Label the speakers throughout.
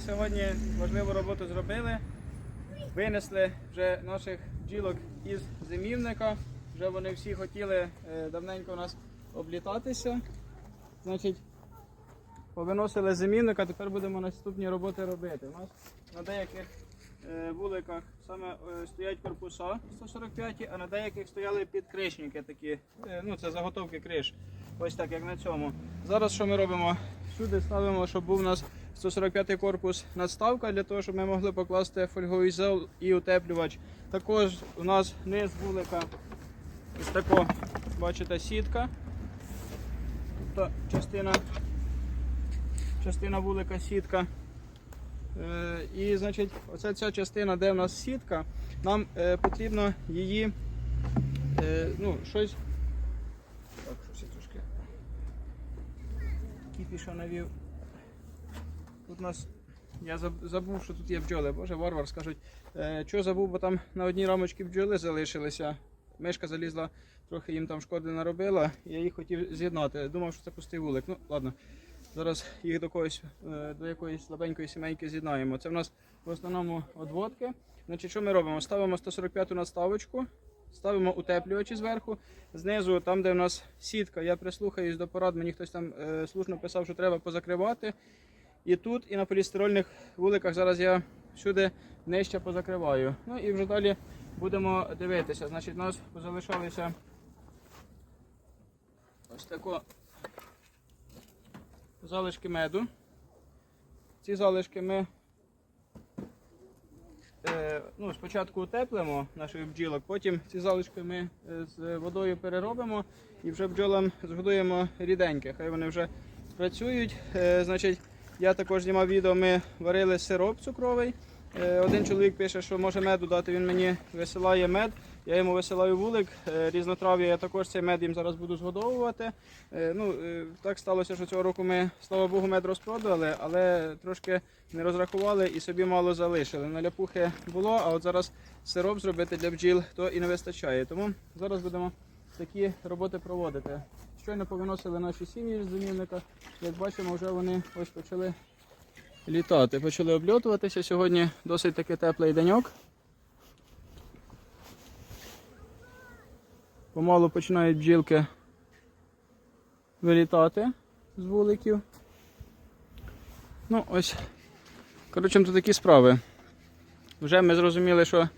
Speaker 1: здоров'я. Сьогодні важливу роботу зробили. Винесли вже наших бджілок із зимівника. Вже вони всі хотіли е, давненько у нас облітатися. Значить, повиносили зимівника, тепер будемо наступні роботи робити. У нас на деяких е, вуликах саме е, стоять корпуса 145, а на деяких стояли підкришники такі. Ну, це заготовки криш. Ось так, як на цьому. Зараз що ми робимо? Всюди ставимо, щоб був у нас 145 корпус надставка для того, щоб ми могли покласти фольговий зол і утеплювач. Також у нас низ вулика ось тако, бачите, сітка. Тобто частина, частина вулика сітка. Е, і значить, оця ця частина, де в нас сітка, нам е, потрібно її е, ну, щось. Так, щось я трошки кіпіша навів. Тут у нас. Я забув, що тут є бджоли. Боже, варвар скажуть. Е, чого забув, бо там на одній рамочці бджоли залишилися. Мишка залізла, трохи їм там шкоди наробила. Я їх хотів з'єднати. Думав, що це пустий вулик. Ну, ладно. Зараз їх до когось, е, до якоїсь слабенької сімейки з'єднаємо. Це в нас в основному одводки. Значить, що ми робимо? Ставимо 145-ту наставочку, ставимо утеплювачі зверху. Знизу, там, де в нас сітка, я прислухаюсь до порад, мені хтось там е, слушно писав, що треба позакривати. І тут, і на полістирольних вуликах зараз я всюди нижче позакриваю. Ну і вже далі будемо дивитися. Значить, у нас залишалися ось тако залишки меду. Ці залишки ми е, ну, спочатку утеплимо наших бджілок, потім ці залишки ми е, з водою переробимо і вже бджолам згодуємо ріденьке. Хай вони вже працюють. Е, значить, я також знімав відео, ми варили сироп цукровий. Е, Один чоловік пише, що може меду дати, він мені висилає мед. Я йому висилаю вулик, е, різнотрав'я, я також цей мед їм зараз буду згодовувати. Е, Ну, так сталося, що цього року ми, слава Богу, мед розпродали, але трошки не розрахували і собі мало залишили. На ляпухи було, а от зараз сироп зробити для бджіл, то і не вистачає. Тому зараз будемо такі роботи проводити. Щойно повиносили наші сім'ї з зимівника. Як бачимо, вже вони ось почали літати, почали обльотуватися. Сьогодні досить таки теплий деньок. Помалу починають бджілки вилітати з вуликів. Ну, ось. Коротше, тут такі справи. Вже ми зрозуміли, що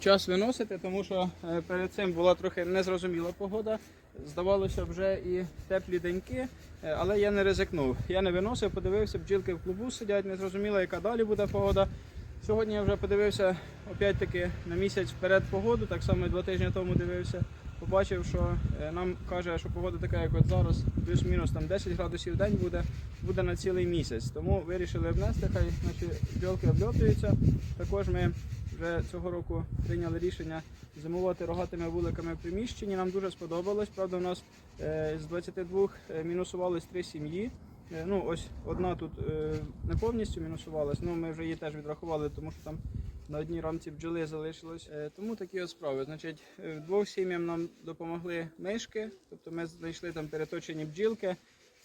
Speaker 1: час виносити, тому що е, перед цим була трохи незрозуміла погода. Здавалося, вже і теплі деньки, е, але я не ризикнув. Я не виносив, подивився, бджілки в клубу сидять, не зрозуміло, яка далі буде погода. Сьогодні я вже подивився опять-таки на місяць вперед погоду, так само два тижні тому дивився. Побачив, що е, нам каже, що погода така, як от зараз, плюс-мінус там 10 градусів в день буде, буде на цілий місяць. Тому вирішили внести, хай наші бджолки обльотуються. Також ми вже цього року прийняли рішення зимувати рогатими вуликами в приміщенні. Нам дуже сподобалось. Правда, у нас е, з 22 е, мінусувались три сім'ї. Е, Ну, ось одна тут не повністю мінусувалась, ну ми вже її теж відрахували, тому що там на одній рамці бджоли залишилось. Тому такі от справи. Значить, двох сім'ям нам допомогли мишки, тобто ми знайшли там переточені бджілки.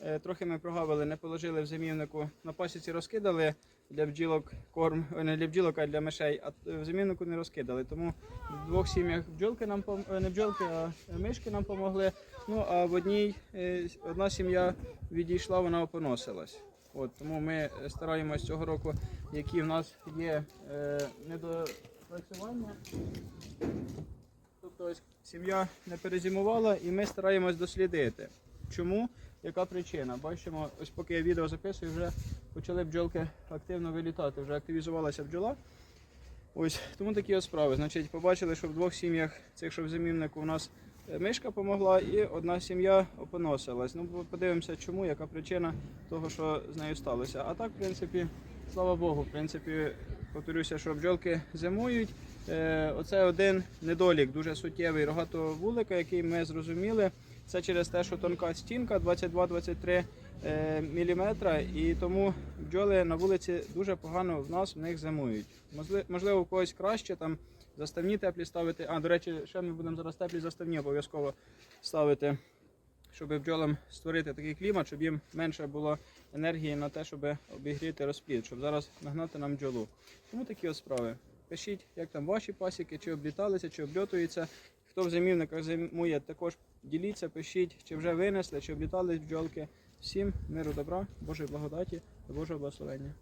Speaker 1: Е, Трохи ми прогавили, не положили в зимівнику. На пасіці розкидали для бджілок корм, не для бджілок, а для мишей, а е, в зимівнику не розкидали. Тому в двох сім'ях бджолки нам е, не бджолки, а мишки нам допомогли. Ну а в одній е, одна сім'я відійшла, вона опоносилась. От, тому ми е, стараємось цього року, які в нас є е, недопрацювання. Тобто сім'я не перезимувала і ми стараємось дослідити. Чому? Яка причина? Бачимо, ось поки я відео записую, вже почали бджолки активно вилітати, вже активізувалася бджола. Ось тому такі ось справи. Значить, побачили, що в двох сім'ях, цих, що в зимівнику, у нас е, мишка допомогла і одна сім'я опоносилась. Ну, подивимося, чому, яка причина того, що з нею сталося. А так, в принципі, слава Богу, в принципі, повторюся, що бджолки зимують. Е, Оце один недолік, дуже суттєвий рогатого вулика, який ми зрозуміли. Це через те, що тонка стінка 22-23 е, міліметра, і тому бджоли на вулиці дуже погано в нас в них зимують. Можливо, у когось краще там заставні теплі ставити. А, до речі, ще ми будемо зараз теплі заставні обов'язково ставити. щоб бджолам створити такий клімат, щоб їм менше було енергії на те, щоб обігріти розплід, щоб зараз нагнати нам бджолу. Тому такі ось справи. Пишіть, як там ваші пасіки, чи обліталися, чи обльотуються. Хто в зимівниках зимує, також діліться, пишіть, чи вже винесли, чи облітались бджолки. Всім миру добра, Божої благодаті та Божого благословення.